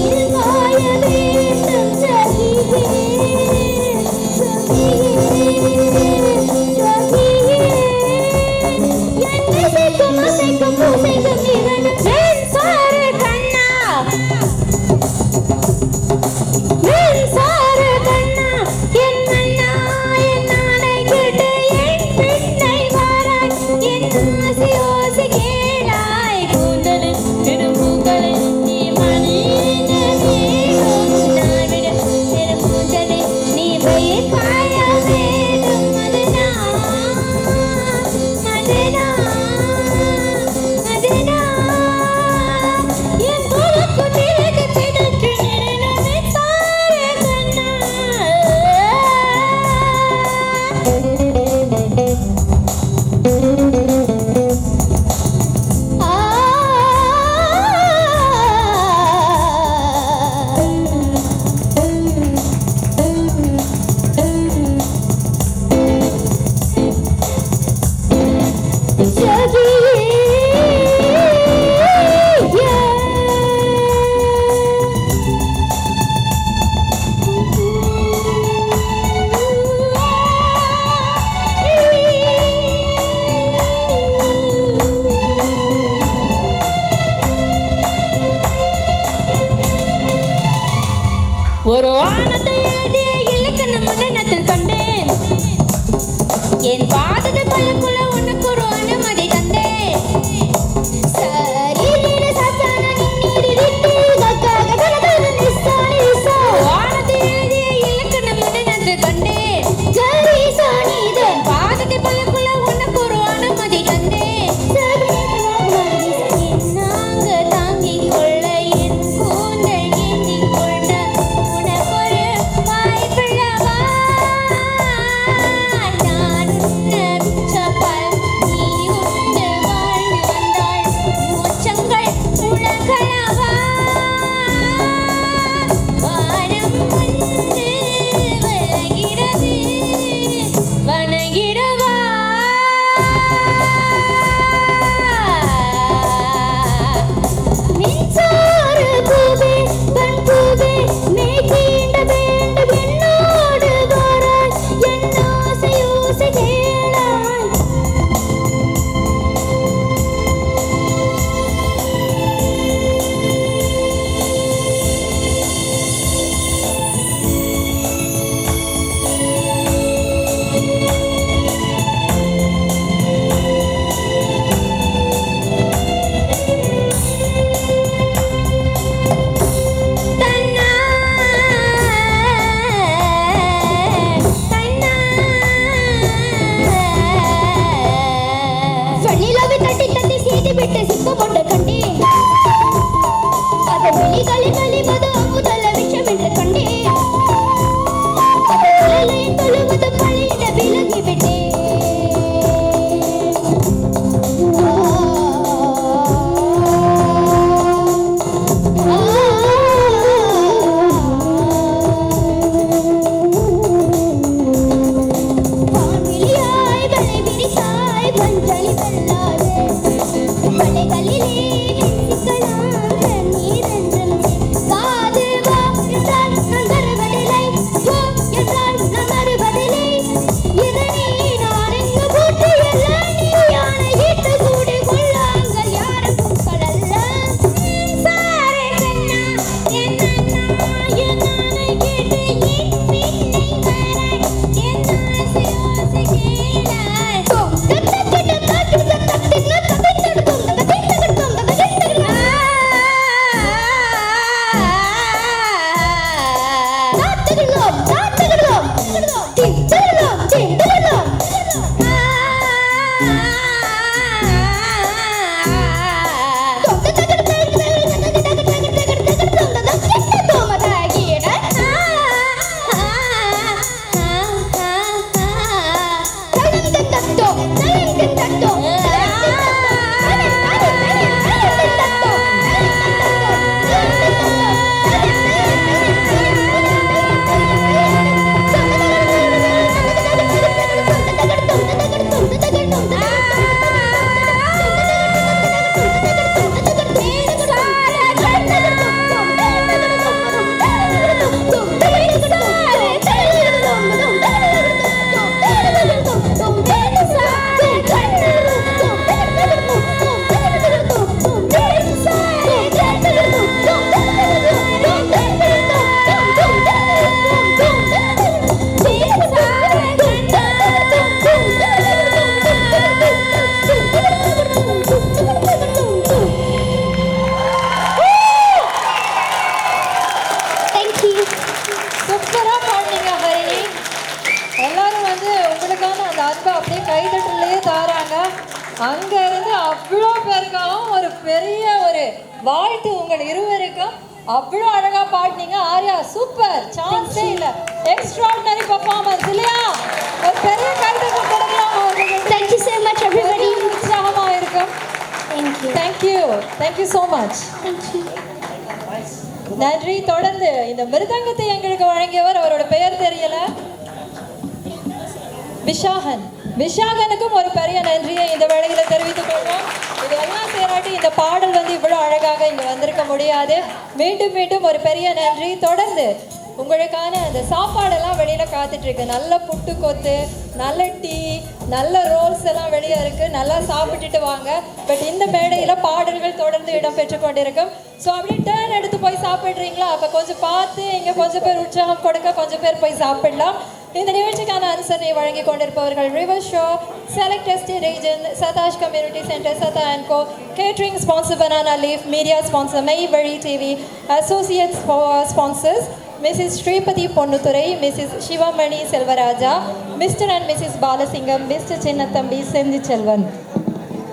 Thank you. வாழ்த்து உங்கள் இருவருக்கும். அவ்வளோ அழகா பாடினீங்க. ஆர்யா சூப்பர். சான்ஸே இல்லை. எக்ஸ்ட்ராடினரி பர்ஃபார்மன்ஸ் இல்லையா? ஒரு பெரிய கைதட்டல் கொடுக்கலாம் அவர்களுக்கு Thank you so much, everybody. உற்சாகமா இருக்கும். Thank you thank you so much. நன்றி. தொடர்ந்து இந்த மிருதங்கத்தை எங்களுக்கு வழங்கியவர் அவரோட பெயர் தெரியல. விஷாகன் விஷாகனுக்கும் ஒரு பெரிய நன்றியை இந்த வேளையில தெரிவித்துக் கொள்வோம். இதெல்லாம் சேராட்டி இந்த பாடல் வந்து இவ்வளவு அழகாக இங்க வந்திருக்க முடியாது. மீண்டும் மீண்டும் ஒரு பெரிய நன்றி. தொடர்ந்து உங்களுக்கான அந்த சாப்பாடெல்லாம் வெளியில காத்துட்டு இருக்கு நல்ல புட்டு கொத்து நல்ல டீ நல்ல ரோல்ஸ் எல்லாம் வெளியே இருக்கு. நல்லா சாப்பிட்டுட்டு வாங்க. பட் இந்த மேடையில பாடல்கள் தொடர்ந்து இடம்பெற்று கொண்டிருக்கும். ஸோ அப்படியே டேர்ன் எடுத்து போய் சாப்பிட்றீங்களா? அப்போ கொஞ்சம் பார்த்து இங்கே கொஞ்சம் பேர் உற்சாகம் கொடுக்க கொஞ்சம் பேர் போய் சாப்பிடலாம். இந்த நிகழ்ச்சிக்கான அனுசரணை வழங்கிக் கொண்டிருப்பவர்கள் river show select estate region சதாஷ் community centre Sadha and co catering sponsor banana leaf media sponsor Mei Vazhi TV associate sponsors Mrs Sripathi Ponnuthurai Mrs Sivamani Selvaraja Mr and Mrs Balasingam Mr Chinnathambi Senthi Selvan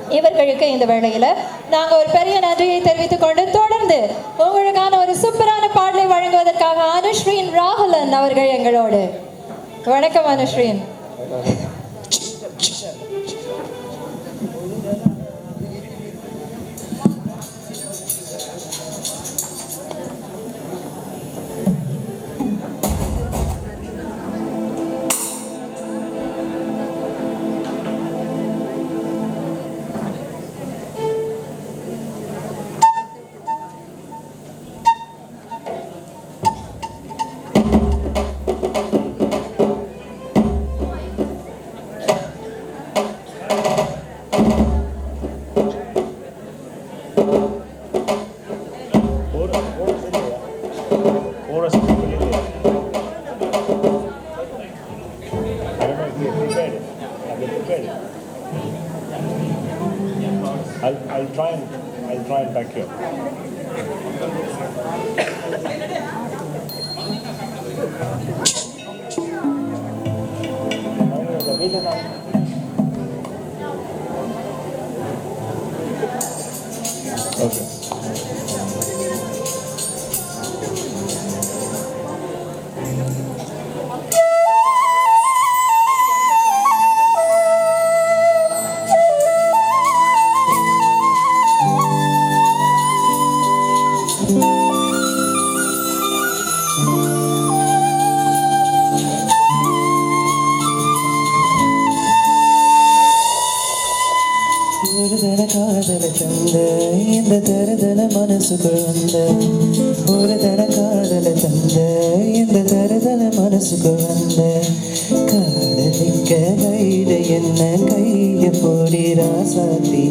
இவர்களுக்கு இந்த வேளையில் நாங்கள் ஒரு பெரிய நன்றியை தெரிவித்துக் கொண்டு தொடர்ந்து உங்களுக்கான ஒரு சூப்பரான பாடலை வழங்குவதற்காக அனுஸ்ரீன் ராகுலன் அவர்கள் எங்களோடு. வணக்கம் அனுஸ்ரீன் try and I'll try and back you. Okay. காதலிக்க என்ன கைய பொடி ராசாத்தி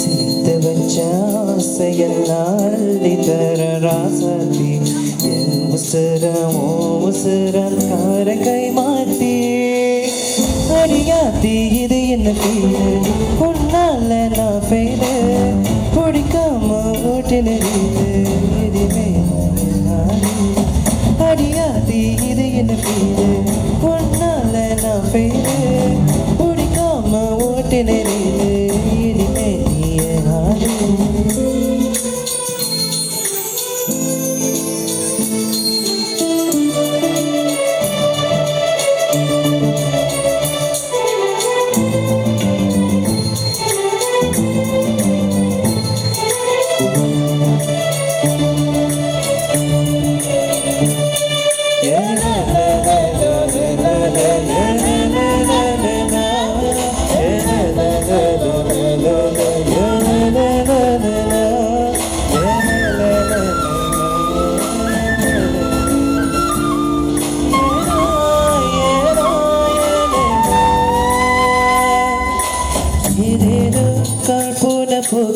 சேர்த்து வச்ச ஆசையெல்லாம் அள்ளி தர ராசாத்தி. என் உசுரம் ஓ உசுரம் கார கை மாத்தி. அறியாத்தி இது என்ன பேரு உன்னால நான் பேர்